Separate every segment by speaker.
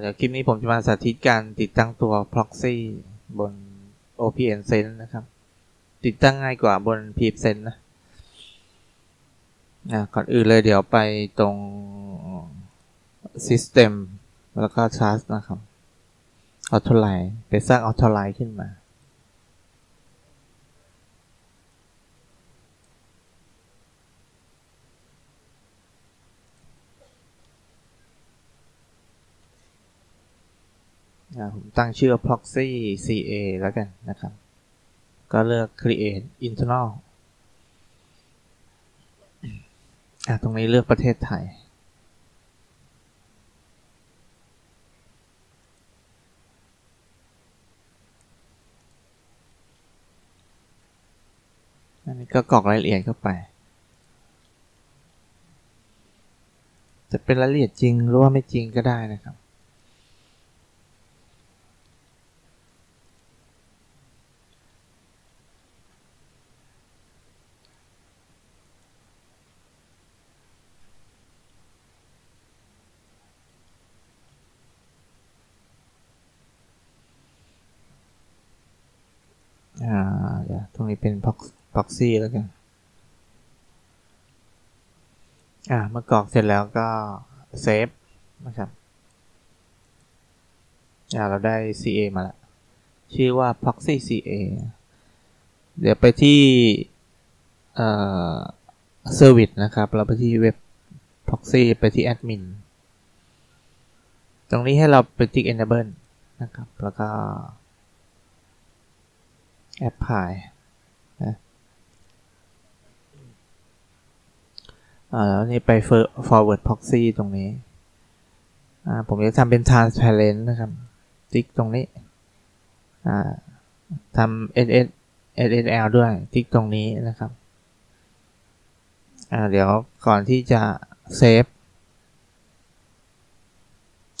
Speaker 1: เดี๋ยวคลิปนี้ผมจะมาสาธิตการติดตั้งตัว proxy บน OPN Sense นะครับ ติดตั้งง่ายกว่าบน pfSense นะก่อนอื่นเลยเดี๋ยวไปตรง System แล้วก็ Trust นะครับ Authorize ไปสร้าง Authorize ขึ้นมา อ่าผมตั้งชื่อ proxy ca แล้วกันนะครับ ก็เลือก create internal อ่าตรงนี้เลือกประเทศไทย อันนี้ก็กรอกรายละเอียดเข้าไป จะเป็นรายละเอียดจริงหรือว่าไม่จริงก็ได้นะครับ อ่าเดี๋ยวตรง นี้เป็น prox- proxy แล้วกัน อ่าเมื่อกรอกเสร็จแล้วก็เซฟนะครับอ่าเราได้ CA มาแล้ว ชื่อว่า proxy CA เดี๋ยวไปที่เอ่อ service นะครับ เราไปที่เว็บ proxy ไปที่ admin ตรงนี้ให้เราไปติ๊ก enable นะครับ แล้วก็ apply นะ อ่าแล้วนี่ไป forward proxy ตรงนี้อ่าผมจะทำเป็น transparent นะครับติ๊กตรงนี้อ่าทำ SS SSL ด้วยติ๊กตรงนี้นะครับอ่าเดี๋ยวก่อนที่จะเซฟ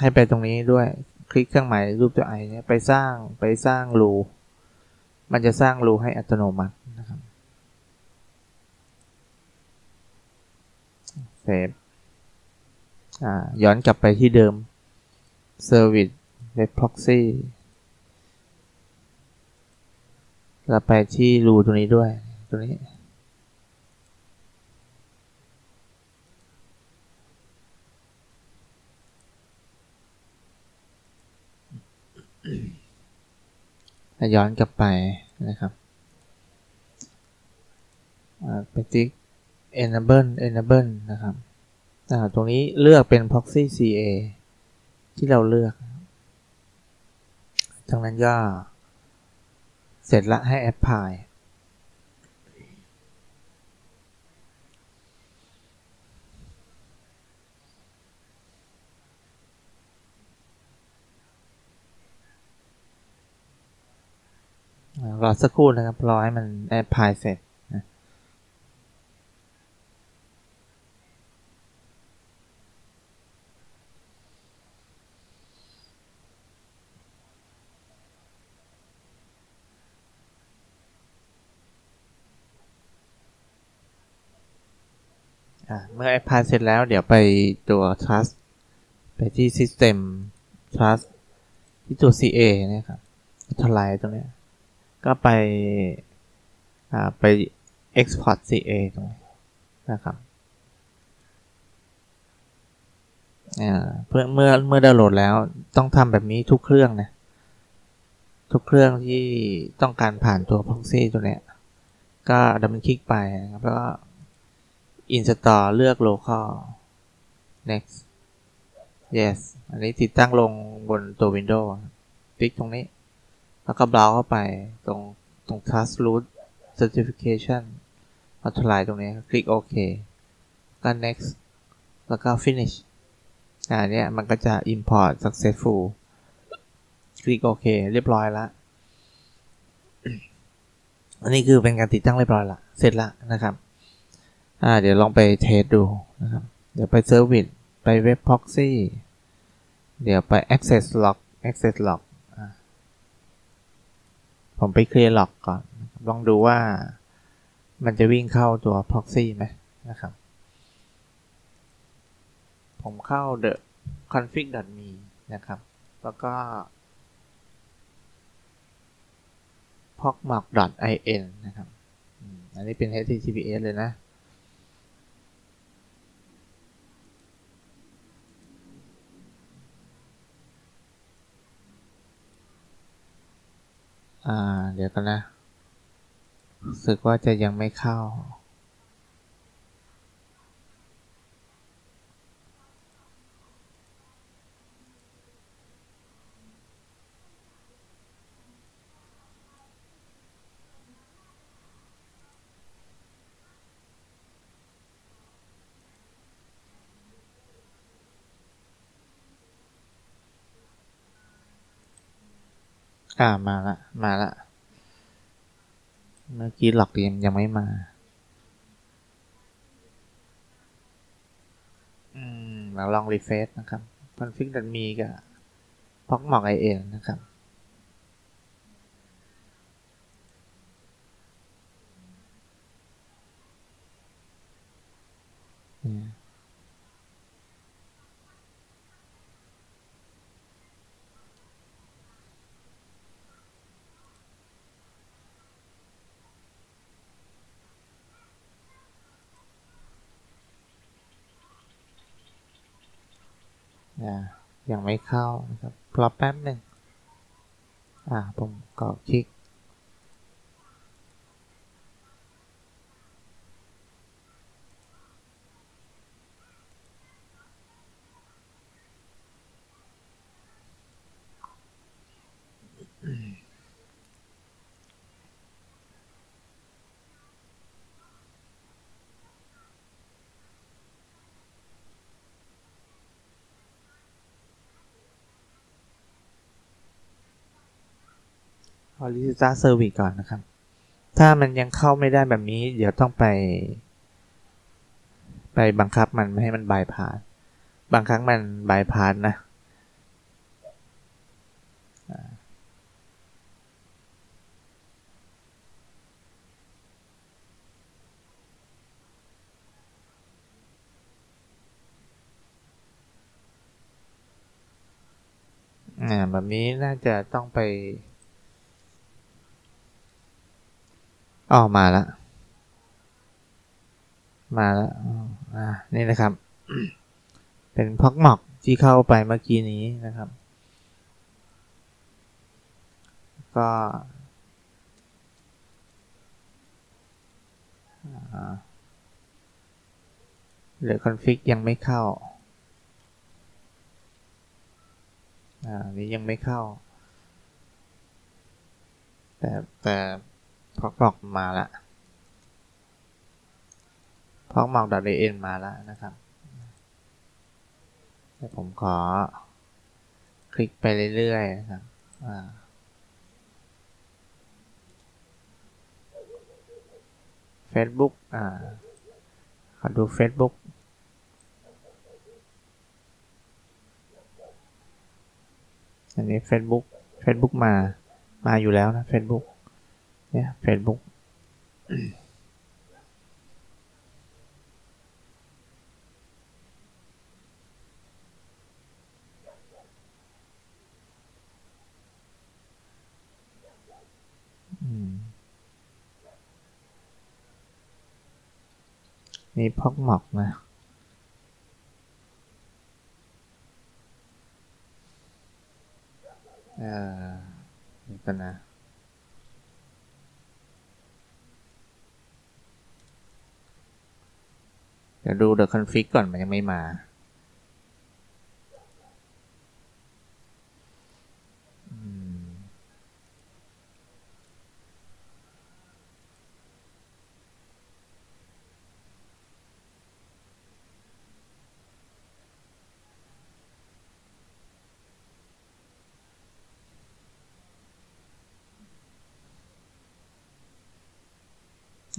Speaker 1: ให้ไปตรงนี้ด้วยคลิกเครื่องหมายรูปตัวไอเนี่ยไปสร้างไปสร้างรูมันจะสร้างรูให้อัตโนมัตินะครับ เซฟย้อนกลับไปที่เดิม Service Web Proxy แล้วไปที่รูตัวนี้ด้วย ตัวนี้ ย้อนกลับไปนะครับไปติ๊ก enable enable นะครับตรงนี้เลือกเป็น proxy ca ที่เราเลือกจากนั้นก็เสร็จละให้ apply รอสักครู่นะครับ รอให้มัน apply เสร็จ เมื่อ apply เสร็จแล้วเดี๋ยวไปตัว trust ไปที่ system trust ที่ตัว CA นี่ครับทลายตรงนี้ ก็ไปอ่าไป export CA ตรงนี้นะครับอ่าเพื่อเมื่อเมื่อดาวน์โหลดแล้วต้องทำแบบนี้ทุกเครื่องนะ ทุกเครื่องที่ต้องการผ่านตัว proxy ตัวเนี้ย ก็ดับเบิลคลิกไปนะครับแล้วก็ install เลือก local next yes อันนี้ติดตั้งลงบนตัว Windows ติ๊กตรงนี้ แล้วก็เบราว์เข้าไปตรงตรง Trust Root Certification อัตไลน์ตรงนี้ คลิกโอเคก็ next แล้วก็ finish อ่าเนี้ยมันก็จะ import successful คลิกโอเค เรียบร้อยล้วอันนี้คือเป็นการติดตั้งเรียบร้อยละเสร็จละนะครับ อ่าเดี๋ยวลองไปเทสดูนะครับ เดี๋ยวไป Service ไป Web Proxy เดี๋ยวไป Access Log Access Log อ่าผมไป Clear Log ก่อน ลองดูว่ามันจะวิ่งเข้าตัว Proxy ไหมนะครับ ผมเข้า the config.me นะครับ แล้วก็ pocmoc.in นะครับ อันนี้เป็น HTTPS เลยนะ อ่า เดี๋ยวกันนะรู้สึกว่าจะยังไม่เข้า อ่ามาละ มาละ เมื่อกี้หลอกเตรียังไม่มาอืมเราลองรีเฟซนะครับคอนฟิกดันมีกับพ็อกหมอกไอเอ็นนะครับ อ่ายังไม่เข้านะครับรอแป๊บหนึ่งอ่าผมก็คลิก อลิซ่าเซอร์วิสก่อนนะครับ ถ้ามันยังเข้าไม่ได้แบบนี้ เดี๋ยวต้องไป ไปบังคับมันไม่ให้มันบายพาสบางครั้งมันบายพาสนะแบบนี้น่าจะต้องไป ออกมาแล้วมาแล้วอ่านี่นะครับ เป็นพ็อกหมอกที่เข้าไปเมื่อกี้นี้นะครับ ก็เหลือคอนฟิกยังไม่เข้า อ่า นี้ยังไม่เข้า แต่แต่ พอกบอกมาละพอกบอกดอทเอ็นมาแล้วนะครับเดี๋ยวผมขอ คลิกไปเรื่อยๆนะครับอ่า Facebook อ่าขอดู Facebook อันนี้ Facebook Facebook มา มาอยู่แล้วนะ Facebook เนี่ย Facebook อืมนี่พอกหมอกนะเอ่อเดี๋ยวกันนะ เดี๋ยวดู the config ก่อนมันยังไม่มา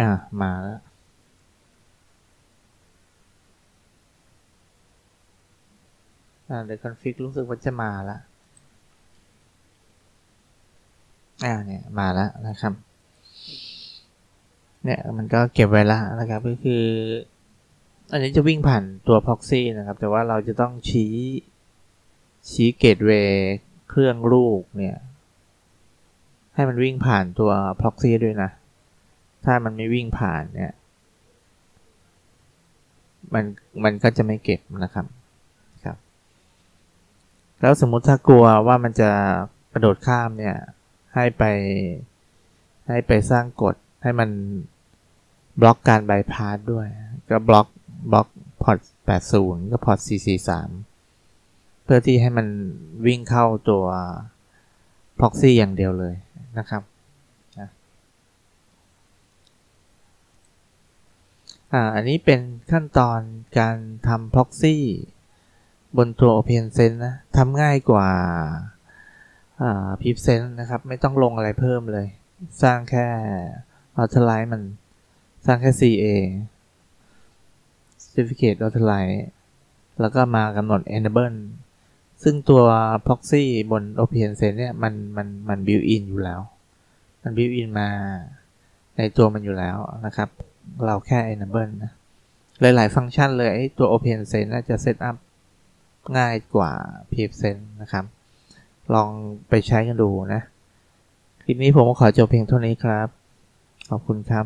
Speaker 1: อ่ามาแล้ว อ่า the config รู้สึกว่าจะมาแล้วอ่าเนี่ยมาแล้วนะครับ เนี่ยมันก็เก็บไว้แล้วนะครับก็คือ อันนี้จะวิ่งผ่านตัว proxy นะครับ แต่ว่าเราจะต้องชี้ชี้เกตเวย์เครื่องลูกเนี่ย ให้มันวิ่งผ่านตัว proxy ด้วยนะ ถ้ามันไม่วิ่งผ่านเนี่ย มันมันก็จะไม่เก็บนะครับ แล้วสมมุติถ้ากลัวว่ามันจะกระโดดข้ามเนี่ย ให้ไป ให้ไปสร้างกฎให้มันบล็อกการบายพาสด้วย ก็บล็อกบล็อกพอร์ต80 ก็พอร์ต 443 เพื่อที่ให้มันวิ่งเข้าตัว proxy อย่างเดียวเลยนะครับอ่าอันนี้เป็นขั้นตอนการทำ proxy บนตัว OpenSense นะทำง่ายกว่าอ่า PipSense นะครับ ไม่ต้องลงอะไรเพิ่มเลย สร้างแค่ Authorize มันสร้างแค่ CA Certificate Authorize แล้วก็มากำหนด enable ซึ่งตัว proxy บน OpenSense เนี่ยมันมันมัน built in อยู่แล้ว มัน built in มาในตัวมันอยู่แล้วนะครับ เราแค่ enable นะ หลาย ๆ ฟังก์ชันเลยไอตัว OpenSense น่าจะ set up ง่ายกว่า PFSense นะครับ ลองไปใช้กันดูนะ คลิปนี้ผมขอจบเพียงเท่านี้ครับ ขอบคุณครับ